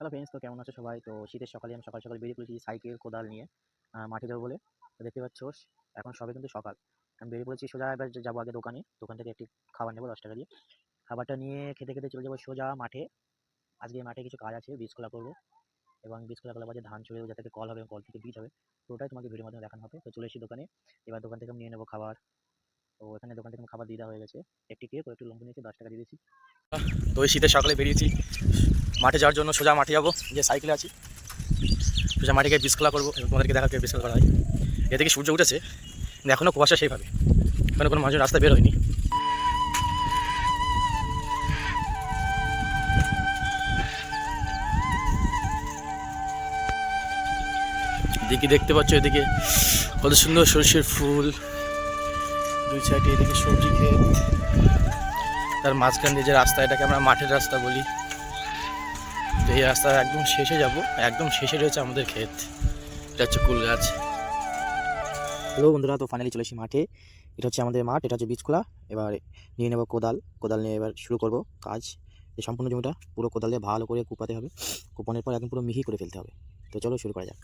Hello friends তো কেমন আছো সবাই? তো শীতের সকালে আমি সকাল সকাল বেরিয়ে পড়েছি সাইকেল, কোদাল নিয়ে মাঠে যাব বলে। দেখতে পাচ্ছ, এখন সবে কিন্তু সকাল। আমি বেরিয়ে পড়েছি সোজা, এবার যাব আগে দোকানে। দোকান থেকে একটি খাবার নেব, দশ টাকা দিয়ে। খাবারটা নিয়ে খেতে খেতে চলে যাব সোজা মাঠে। আজকে মাঠে কিছু কাজ আছে বীজ খোলা করব। এবং বীজ খোলা করার পর যে ধান যাবে, যাতে কল হবে কল থেকে বীজ হবে তো ওটাই তোমাকে ভিডিওর মাধ্যমে দেখানো হবে। তো চলে এসেছি দোকানে। এবার দোকান থেকে আমি নিয়ে নেব খাবার। তো এখানে দোকান থেকে খাবার দেওয়া হয়ে গেছে। একটি কেক ও একটু নিয়েছি, দশ টাকা দিয়ে দিয়েছি। তো শীতের সকালে বেরিয়েছি। মাঠে যাওয়ার জন্য সোজা মাঠে যাব, যে সাইকেলে আছি। সোজা মাঠে গিয়ে বিস্কলা করব তোমাদেরকে দেখা গিয়ে বিস্কলা করা হয়। এদিকে সূর্য উঠেছে এখনও কুয়াশা সেইভাবে। মানে কোনো মানুষের রাস্তা বের হয়নি। দেখতে পাচ্ছ এদিকে কত সুন্দর সরষের ফুল। দুই সাইডে এদিকে সবজি ক্ষেত তার মাঝখান দিয়ে যে রাস্তা, এটাকে আমরা মাঠের রাস্তা বলি। তো এই রাস্তার একদম শেষে যাব, একদম শেষে রয়েছে আমাদের ক্ষেত। এটা হচ্ছে কুল গাছ। হ্যালো বন্ধুরা, তো ফাইনালি চলে মাঠে। এটা হচ্ছে আমাদের মাঠ, এটা হচ্ছে বীজখোলা এবার নিয়ে নেব কোদাল। কোদাল নিয়ে এবার শুরু করব কাজ। এই সম্পূর্ণ জমিটা পুরো কোদাল দিয়ে ভালো করে কুপাতে হবে। কুপানোর পর একদম পুরো মিহি করে ফেলতে হবে। তো চলো শুরু করা যাক।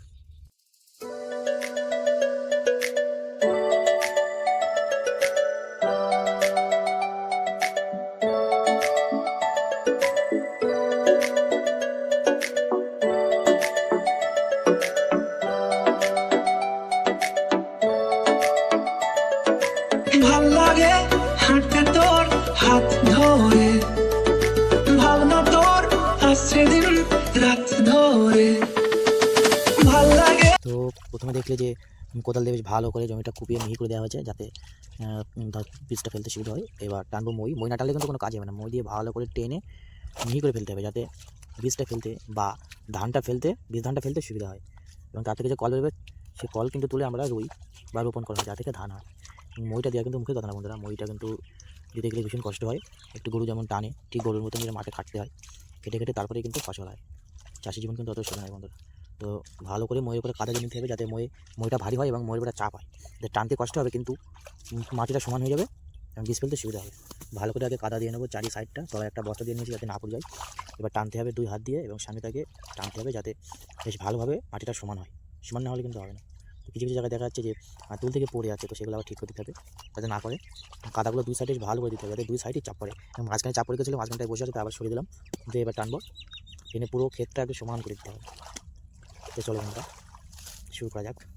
ভালো লাগে হাঁটতে তোর হাত ধরে। ভাবনা তোর আসছে দিন রাত ধরে। ভালো লাগে তো প্রথমে দেখলে যে কোদাল দিয়ে বেশ ভালো করে জমিটা কুপিয়ে মিহি করে দেওয়া হয়েছে যাতে বীজটা ফেলতে সুবিধা হয়। এবার টানবো মই। মই না টানলে কিন্তু কোনো কাজ হবে না। মই দিয়ে ভালো করে টেনে মিহি করে ফেলতে হবে যাতে বীজটা ফেলতে বা ধানটা ফেলতে, বীজ ধানটা ফেলতে সুবিধা হয়। এবং তার থেকে যে কল বেরোবে, সে কল কিন্তু তুলে আমরা রুই বা রোপণ করা হয় যা থেকে ধান হয়। মইটা দেওয়া কিন্তু মুখের কথা না বন্ধুরা। মইটা কিন্তু দিতে গেলে ভীষণ কষ্ট হয়। একটু গরু যেমন টানে, ঠিক গরুর মতন যেটা মাঠে খাটতে হয়। কেটে কেটে তারপরে কিন্তু ফসল হয়। চাষি জীবন কিন্তু অত সোজা নয় বন্ধুরা। তো ভালো করে ময়ের উপরে কাদা দিয়ে নিতে হবে যাতে মই, মইটা ভারী হয় এবং ময়ের উপরে চাপ হয়। যাতে টানতে কষ্ট হবে কিন্তু মাটিটা সমান হয়ে যাবে এবং বীজ ফেলতে সুবিধা হবে। ভালো করে আগে কাদা দিয়ে নেব চারি সাইডটা। তলায় একটা বস্তা দিয়ে নিয়েছি যাতে না পড়ে যায়। এবার টানতে হবে দুই হাত দিয়ে এবং সামনেটাকে টানতে হবে যাতে বেশ ভালোভাবে মাটিটা সমান হয়। সমান না হলে কিন্তু হবে না। কিছু কিছু জায়গায় দেখা যাচ্ছে যে আঁতুল থেকে পড়ে আছে, তো সেগুলো আবার ঠিক করে দিতে হবে। যাতে না করে। কাদাগুলো দুই সাইডে ভালো করে দিতে হবে, যাতে দুই সাইডে চাপ পড়ে। এবং মাঝখানে চাপ পড়ে গেছিল, মাঝখানটায় বসে আছে আবার সরিয়ে দিলাম। দিয়ে এবার টানবো। টেনে পুরো ক্ষেতটা একটু সমান করে দিতে হবে। তো চলো আমরা শুরু করা যাক।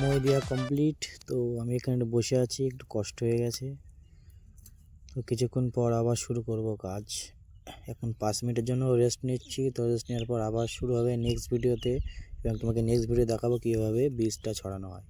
মই দেওয়া কমপ্লিট তো আমি এখানে বসে আছি, একটু কষ্ট হয়ে গেছে। তো কিছুক্ষণ পর আবার শুরু করব কাজ। এখন পাঁচ মিনিটের জন্য রেস্ট নিচ্ছি, তো রেস্ট নেওয়ার পর আবার শুরু হবে নেক্সট ভিডিওতে এবং তোমাকে নেক্সট ভিডিও দেখাবো কীভাবে বীজটা ছড়ানো হয়।